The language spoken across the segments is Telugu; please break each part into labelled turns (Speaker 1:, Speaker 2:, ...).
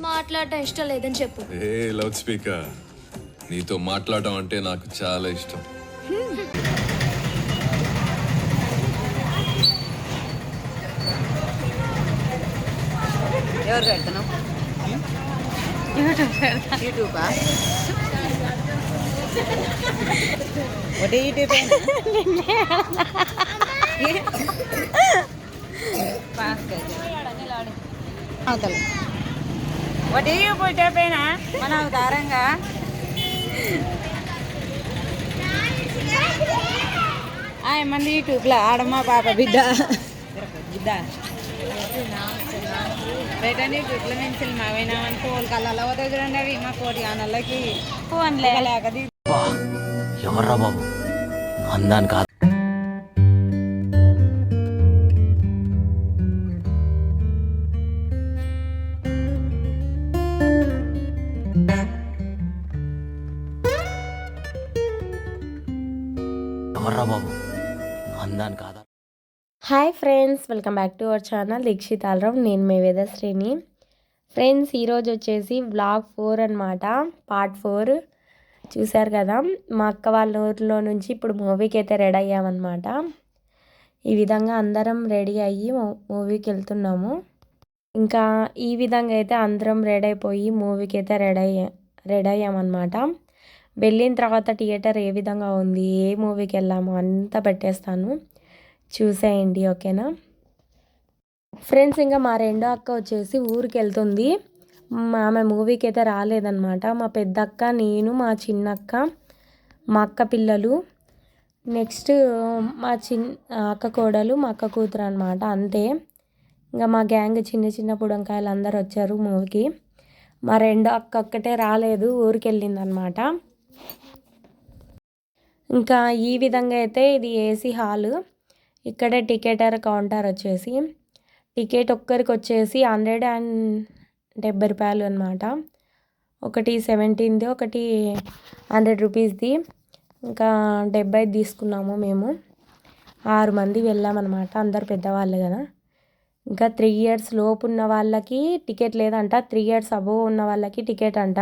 Speaker 1: మాట్లాడటం ఇష్టం లేదని చెప్పు.
Speaker 2: ఏ లౌడ్ స్పీకర్. నీతో మాట్లాడడం అంటే నాకు చాలా ఇష్టం.
Speaker 3: ఎవరు పెడుతున్నావు యూట్యూబా? ఒకటి యూట్యూబ్ అవతల. ఒకటి యూట్యూబ్ అయినా మన ఉదారంగా మంది యూట్యూబ్లో ఆడమ్మ పాప బిడ్డ. బిడ్డ. బయటనే గుడ్ల నుంచి మావైనామని కళ్ళలో పోతాయి చూడండి అవి. మా కోటి ఆనలకి ఫోన్లే లేకది
Speaker 4: బా ఎవర్రా బాబు? అందాన్ని ఎవర్రా బాబు? అందాన్ని కాదా
Speaker 5: hi friends welcome back to our channel Deekshith Alram నేను మీ వేదశ్రేణి ఫ్రెండ్స్ ఈరోజు వచ్చేసి బ్లాగ్ ఫోర్ అనమాట పార్ట్ ఫోర్ చూశారు కదా? మా అక్క వాళ్ళ ఊర్లో నుంచి ఇప్పుడు మూవీకి అయితే రెడీ అయ్యామన్నమాట. ఈ విధంగా అందరం రెడీ అయ్యి మూవీకి వెళ్తున్నాము. ఇంకా ఈ విధంగా అయితే అందరం రెడీ అయిపోయి మూవీకి అయితే రెడీ అయ్యా రెడీ అయ్యామన్నమాట. వెళ్ళిన తర్వాత థియేటర్ ఏ విధంగా ఉంది ఏ మూవీకి వెళ్ళాము అంతా పెట్టేస్తాను. చూసేయండి ఓకేనా? ఫ్రెండ్స్ ఇంకా మా రెండో అక్క వచ్చేసి ఊరికి వెళ్తుంది. ఆమె మూవీకి అయితే రాలేదన్నమాట. మా పెద్ద అక్క నేను మా చిన్నక్క మా అక్క పిల్లలు. నెక్స్ట్ మా చిన్న అక్క కోడలు మా అక్క కూతురు అనమాట అంతే. ఇంకా మా గ్యాంగ్ చిన్న చిన్న పుడంకాయలు అందరు వచ్చారు మూవీకి. మా రెండో అక్క ఒక్కటే రాలేదు ఊరికి వెళ్ళిందనమాట ఇంకా ఈ విధంగా అయితే ఇది ఏసీ హాలు. ఇక్కడే టికెటర్ కౌంటర్ వచ్చేసి టికెట్ ఒక్కరికి వచ్చేసి హండ్రెడ్ అండ్ డెబ్బై రూపాయలు అనమాట ఒకటి సెవెంటీన్ది ఒకటి హండ్రెడ్ రూపీస్ది. ఇంకా డెబ్బై తీసుకున్నాము మేము. ఆరు మంది వెళ్ళామన్నమాట అందరు పెద్దవాళ్ళు కదా. ఇంకా త్రీ ఇయర్స్ లోపు ఉన్న వాళ్ళకి టికెట్ లేదంట త్రీ ఇయర్స్ అబోవ్ ఉన్న వాళ్ళకి టికెట్ అంట.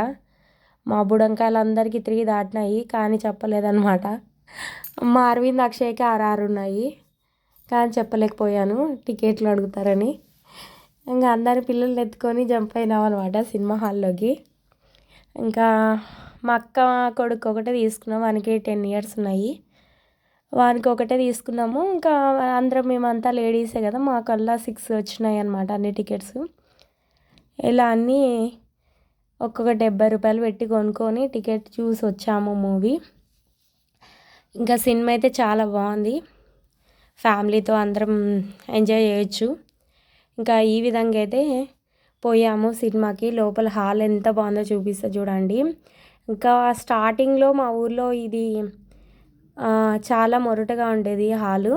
Speaker 5: మా బుడంకాయలందరికీ త్రీ దాటినాయి కానీ చెప్పలేదన్నమాట. మా అరవింద్ అక్షయ్కి ఆరు ఉన్నాయి కానీ చెప్పలేకపోయాను. టికెట్లు అడుగుతారని. ఇంకా అందరి పిల్లల్ని ఎత్తుకొని జంప్ అయినాం అనమాట సినిమా హాల్లోకి. ఇంకా మా అక్క కొడుకు ఒకటే తీసుకున్నాం వానికి టెన్ ఇయర్స్ ఉన్నాయి. వానికి ఒకటే తీసుకున్నాము. ఇంకా అందరం మేమంతా లేడీసే కదా మాకల్లా సిక్స్ వచ్చినాయి అనమాట అన్ని టికెట్స్. ఇలా అన్నీ ఒక్కొక్క డెబ్బై రూపాయలు పెట్టి కొనుక్కొని టికెట్ చూసి వచ్చాము మూవీ. ఇంకా సినిమా అయితే చాలా బాగుంది. ఫ్యామిలీతో అందరం ఎంజాయ్ చేయొచ్చు. ఇంకా ఈ విధంగా అయితే పోయాము సినిమాకి. లోపల హాల్ ఎంత బాగుందో చూపిస్తా చూడండి. ఇంకా స్టార్టింగ్లో మా ఊర్లో ఇది చాలా మొరటగా ఉండేది హాలు.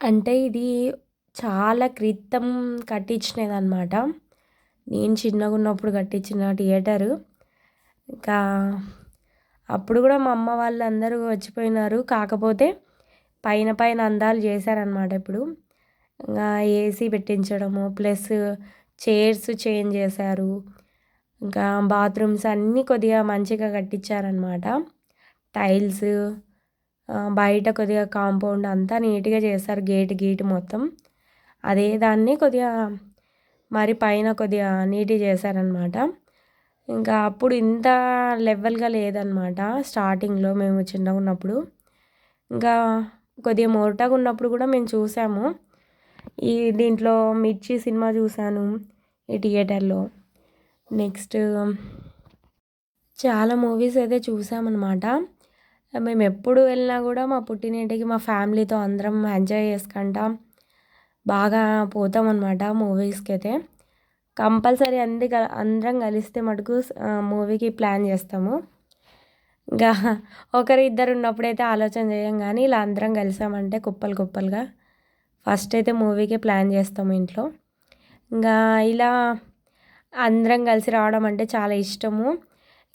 Speaker 5: అంటే ఇది చాలా క్రితం కట్టించినది అనమాట నేను చిన్నగా ఉన్నప్పుడు కట్టించిన థియేటరు. ఇంకా అప్పుడు కూడా మా అమ్మ వాళ్ళందరూ వచ్చిపోయినారు. కాకపోతే పైన పైన అందాలు చేశారనమాట ఇప్పుడు. ఇంకా ఏసీ పెట్టించడము ప్లస్ చైర్స్ చేంజ్ చేశారు. ఇంకా బాత్రూమ్స్ అన్నీ కొద్దిగా మంచిగా కట్టించారనమాట టైల్స్ బయట కొద్దిగా కాంపౌండ్ అంతా నీట్గా చేశారు. గేట్ గేట్ మొత్తం. అదే దాన్ని కొద్దిగా మరి పైన కొద్దిగా నీట్గా చేశారనమాట. ఇంకా అప్పుడు ఇంత లెవెల్గా లేదనమాట స్టార్టింగ్లో మేము చిన్నగా ఉన్నప్పుడు. ఇంకా కొద్దిగా మొరటగా ఉన్నప్పుడు కూడా మేము చూసాము. ఈ దీంట్లో మిర్చి సినిమా చూశాను ఈ థియేటర్లో. నెక్స్ట్ చాలా మూవీస్ అయితే చూసామన్నమాట మేము ఎప్పుడు వెళ్ళినా కూడా మా పుట్టినింటికి మా ఫ్యామిలీతో అందరం ఎంజాయ్ చేసుకుంటాం. బాగా పోతాం అనమాట మూవీస్కి అయితే కంపల్సరీ అంది అందరం కలిస్తే మటుకు మూవీకి ప్లాన్ చేస్తాము. ఇంకా ఒకరు ఇద్దరు ఉన్నప్పుడైతే ఆలోచన చేయం కానీ ఇలా అందరం కలిసామంటే కుప్పలు కుప్పలుగా ఫస్ట్ అయితే మూవీకి ప్లాన్ చేస్తాము ఇంట్లో. ఇంకా ఇలా అందరం కలిసి రావడం అంటే చాలా ఇష్టము.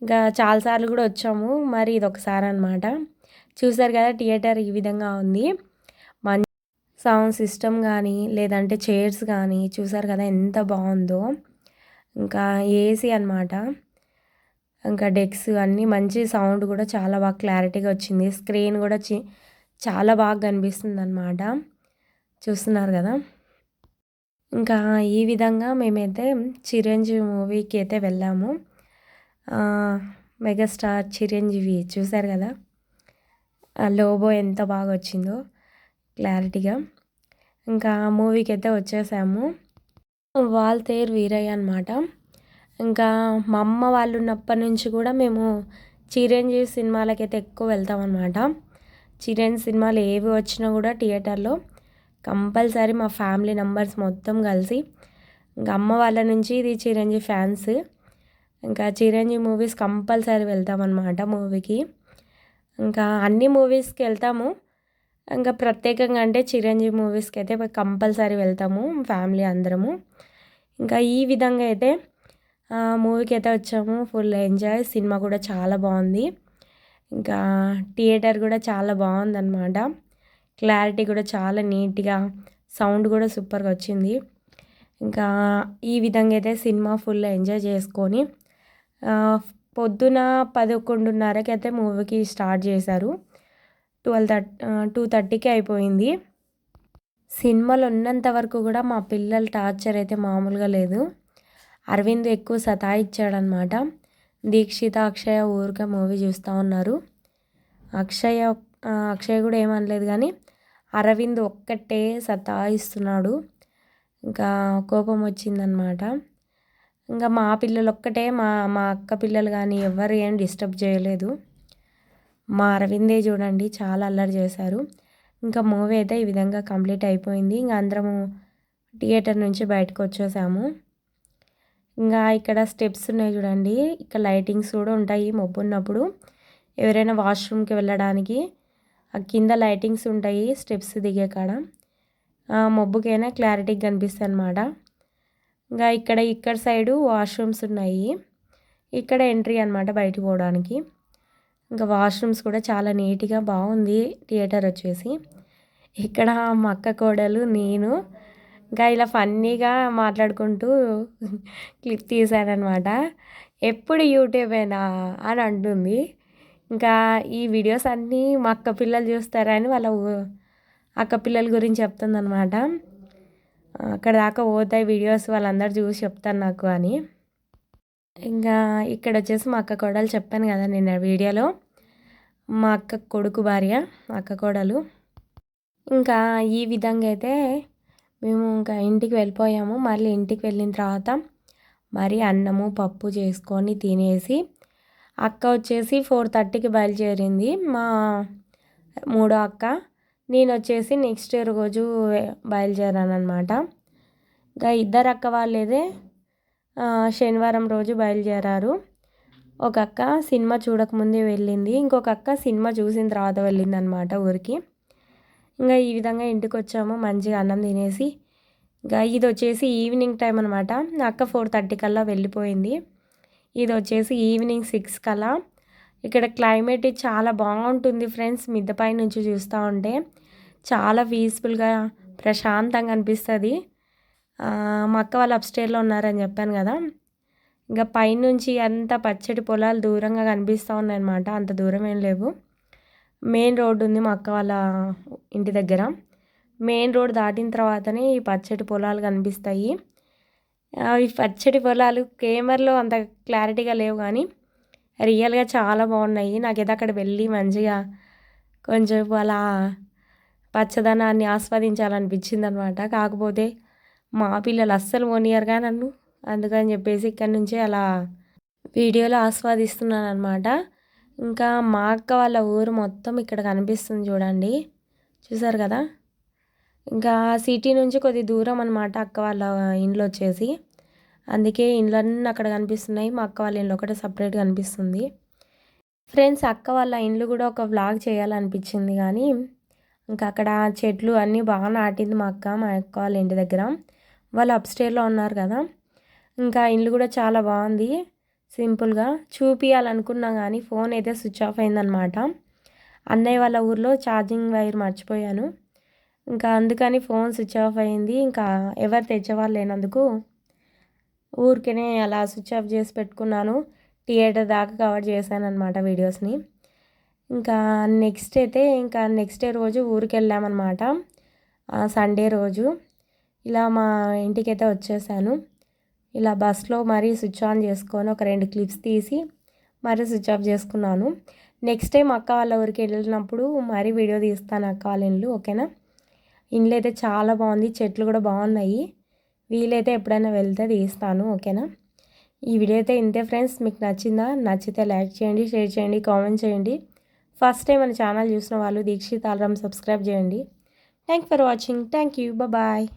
Speaker 5: ఇంకా చాలాసార్లు కూడా వచ్చాము మరి ఇది ఒకసారి అనమాట చూసారు కదా థియేటర్ ఈ విధంగా ఉంది. సౌండ్ సిస్టమ్ కానీ లేదంటే చైర్స్ కానీ చూసారు కదా ఎంత బాగుందో. ఇంకా ఏసీ అనమాట ఇంకా డెక్స్ అన్నీ మంచి సౌండ్ కూడా చాలా బాగా క్లారిటీగా వచ్చింది. స్క్రీన్ కూడా చి చాలా బాగా కనిపిస్తుంది అనమాట చూస్తున్నారు కదా. ఇంకా ఈ విధంగా మేమైతే చిరంజీవి మూవీకి అయితే వెళ్ళాము. మెగాస్టార్ చిరంజీవి చూశారు కదా. లోబో ఎంత బాగా వచ్చిందో క్లారిటీగా. ఇంకా మూవీకి అయితే వచ్చేసాము. వాల్తేర్ వీరయ్య అనమాట ఇంకా మా అమ్మ వాళ్ళు ఉన్నప్పటి నుంచి కూడా మేము చిరంజీవి సినిమాలకైతే ఎక్కువ వెళ్తాం అనమాట చిరంజీవి సినిమాలు ఏవి వచ్చినా కూడా థియేటర్లో కంపల్సరీ మా ఫ్యామిలీ మెంబర్స్ మొత్తం కలిసి ఇంకా అమ్మ వాళ్ళ నుంచి ఇది చిరంజీవి ఫ్యాన్స్. ఇంకా చిరంజీవి మూవీస్ కంపల్సరీ వెళ్తామన్నమాట మూవీకి. ఇంకా అన్ని మూవీస్కి వెళ్తాము. ఇంకా ప్రత్యేకంగా అంటే చిరంజీవి మూవీస్కి అయితే కంపల్సరీ వెళ్తాము ఫ్యామిలీ అందరము. ఇంకా ఈ విధంగా అయితే మూవీకి అయితే వచ్చాము. ఫుల్ ఎంజాయ్ సినిమా కూడా చాలా బాగుంది. ఇంకా థియేటర్ కూడా చాలా బాగుందన్నమాట. క్లారిటీ కూడా చాలా నీట్గా సౌండ్ కూడా సూపర్గా వచ్చింది. ఇంకా ఈ విధంగా అయితే సినిమా ఫుల్ ఎంజాయ్ చేసుకొని పొద్దున పదకొండున్నరకి అయితే మూవీకి స్టార్ట్ చేశారు. ట్వెల్వ్ థర్టీ టూ థర్టీకి అయిపోయింది. సినిమాలు ఉన్నంత వరకు కూడా మా పిల్లల టార్చర్ అయితే మామూలుగా లేదు. అరవింద్ ఎక్కువ సతాయిచ్చాడనమాట. దీక్షిత అక్షయ ఊరికే మూవీ చూస్తూ ఉన్నారు. అక్షయ అక్షయ్ కూడా ఏమనలేదు కానీ అరవింద్ ఒక్కటే సతాయిస్తున్నాడు. ఇంకా కోపం వచ్చిందనమాట. ఇంకా మా పిల్లలు ఒక్కటే మా మా అక్క పిల్లలు కానీ ఎవరు ఏం డిస్టర్బ్ చేయలేదు. మా అరవిందే చూడండి చాలా అల్లరి చేశారు. ఇంకా మూవీ అయితే ఈ విధంగా కంప్లీట్ అయిపోయింది. ఇంకా అందరము థియేటర్ నుంచి బయటకు వచ్చేసాము. ఇంకా ఇక్కడ స్టెప్స్ ఉన్నాయి చూడండి. ఇక్కడ లైటింగ్స్ కూడా ఉంటాయి మబ్బు ఉన్నప్పుడు. ఎవరైనా వాష్రూమ్కి వెళ్ళడానికి ఆ కింద లైటింగ్స్ ఉంటాయి స్టెప్స్ దిగే కాడ. ఆ మబ్బుకైనా క్లారిటీగా కనిపిస్తాయి అన్నమాట ఇంకా ఇక్కడ ఇక్కడ సైడు వాష్రూమ్స్ ఉన్నాయి. ఇక్కడ ఎంట్రీ అనమాట బయటకు పోవడానికి. ఇంకా వాష్రూమ్స్ కూడా చాలా నీట్గా బాగుంది థియేటర్ వచ్చేసి. ఇక్కడ మా అక్క కోడలు నేను ఇంకా ఇలా ఫన్నీగా మాట్లాడుకుంటూ క్లిప్ తీశానమాట ఎప్పుడు యూట్యూబేనా అని అంటుంది. ఇంకా ఈ వీడియోస్ అన్నీ మా అక్క పిల్లలు చూస్తారని వాళ్ళ అక్క పిల్లల గురించి చెప్తుందనమాట అక్కడ దాకా పోతాయి వీడియోస్ వాళ్ళందరూ చూసి చెప్తారు నాకు అని. ఇంకా ఇక్కడ వచ్చేసి మా అక్క కోడలు చెప్పాను కదా నిన్న వీడియోలో. మా అక్క కొడుకు భార్య మా అక్క కోడలు. ఇంకా ఈ విధంగా అయితే మేము ఇంకా ఇంటికి వెళ్ళిపోయాము. మళ్ళీ ఇంటికి వెళ్ళిన తర్వాత మరి అన్నము పప్పు చేసుకొని తినేసి అక్క వచ్చేసి ఫోర్ థర్టీకి బయలుదేరింది. మా మూడో అక్క నేను వచ్చేసి నెక్స్ట్ రోజు బయలుదేరాను అనమాట ఇంకా ఇద్దరు అక్క వాళ్ళేదే శనివారం రోజు బయలుదేరారు. ఒక అక్క సినిమా చూడకముందే వెళ్ళింది. ఇంకొక అక్క సినిమా చూసిన తర్వాత వెళ్ళింది అనమాట ఊరికి. ఇంకా ఈ విధంగా ఇంటికి వచ్చాము మంచిగా అన్నం తినేసి ఇంకా ఇది వచ్చేసి ఈవినింగ్ టైం అనమాట అక్క ఫోర్ థర్టీ కల్లా వెళ్ళిపోయింది. ఇది వచ్చేసి ఈవినింగ్ సిక్స్ కల్లా. ఇక్కడ క్లైమేట్ చాలా బాగుంటుంది ఫ్రెండ్స్. మిద్దపై నుంచి చూస్తూ ఉంటే చాలా పీస్ఫుల్గా ప్రశాంతంగా అనిపిస్తుంది. మా అక్క వాళ్ళు అప్స్టేర్లో ఉన్నారని చెప్పాను కదా. ఇంకా పైనుంచి అంత పచ్చటి పొలాలు దూరంగా కనిపిస్తూ ఉన్నాయన్నమాట. అంత దూరం ఏం లేవు. మెయిన్ రోడ్డు ఉంది మా అక్క వాళ్ళ ఇంటి దగ్గర. మెయిన్ రోడ్ దాటిన తర్వాతనే ఈ పచ్చడి పొలాలు కనిపిస్తాయి. ఈ పచ్చడి పొలాలు కెమెరాలో అంత క్లారిటీగా లేవు కానీ రియల్గా చాలా బాగున్నాయి. నాకైతే అక్కడ వెళ్ళి మంచిగా కొంచెం అలా పచ్చదనాన్ని ఆస్వాదించాలనిపించింది అనమాట కాకపోతే మా పిల్లలు అస్సలు పోనీయరుగా నన్ను. అందుకని చెప్పేసి ఇక్కడ నుంచే అలా వీడియోలో ఆస్వాదిస్తున్నాను అనమాట ఇంకా మా అక్క వాళ్ళ ఊరు మొత్తం ఇక్కడ కనిపిస్తుంది చూడండి. చూసారు కదా? ఇంకా సిటీ నుంచి కొద్ది దూరం అనమాట అక్క వాళ్ళ ఇండ్లు వచ్చేసి. అందుకే ఇండ్లన్నీ అక్కడ కనిపిస్తున్నాయి. మా అక్క వాళ్ళ ఇల్లు ఒకటే సపరేట్ కనిపిస్తుంది. ఫ్రెండ్స్ అక్క వాళ్ళ ఇండ్లు కూడా ఒక వ్లాగ్ చేయాలనిపించింది కానీ ఇంకా అక్కడ చెట్లు అన్నీ బాగా నాటింది మా అక్క మా అక్క వాళ్ళ ఇంటి దగ్గర. వాళ్ళు అప్స్టేర్లో ఉన్నారు కదా. ఇంకా ఇల్లు కూడా చాలా బాగుంది. సింపుల్గా చూపించాలనుకున్నా కానీ ఫోన్ అయితే స్విచ్ ఆఫ్ అయిందనమాట. అన్నయ్య వాళ్ళ ఊర్లో ఛార్జింగ్ వైర్ మర్చిపోయాను. ఇంకా అందుకని ఫోన్ స్విచ్ ఆఫ్ అయింది. ఇంకా ఎవరు తెచ్చేవాళ్ళు లేనందుకు ఊరికనే అలా స్విచ్ ఆఫ్ చేసి పెట్టుకున్నాను. థియేటర్ దాకా కవర్ చేశాను అనమాట వీడియోస్ని. ఇంకా నెక్స్ట్ అయితే ఇంకా నెక్స్ట్ డే రోజు ఊరికి వెళ్ళామన్నమాట సండే రోజు. ఇలా మా ఇంటికైతే వచ్చేసాను. ఇలా బస్లో మరీ స్విచ్ ఆన్ చేసుకొని ఒక రెండు క్లిప్స్ తీసి మరీ స్విచ్ ఆఫ్ చేసుకున్నాను. నెక్స్ట్ టైం అక్క వాళ్ళ ఊరికి వెళ్ళినప్పుడు మరీ వీడియో తీస్తాను అక్క వాళ్ళ ఇండ్లు ఓకేనా? ఇండ్లు అయితే చాలా బాగుంది చెట్లు కూడా బాగున్నాయి. వీలైతే ఎప్పుడైనా వెళ్తే తీస్తాను ఓకేనా? ఈ వీడియో అయితే ఇంతే ఫ్రెండ్స్. మీకు నచ్చిందా? నచ్చితే లైక్ చేయండి షేర్ చేయండి కామెంట్ చేయండి. ఫస్ట్ టైం మన ఛానల్ చూసిన వాళ్ళు దీక్షిత్ ఆల్రామ్ సబ్స్క్రైబ్ చేయండి. Thank for watching. Thank you. Bye.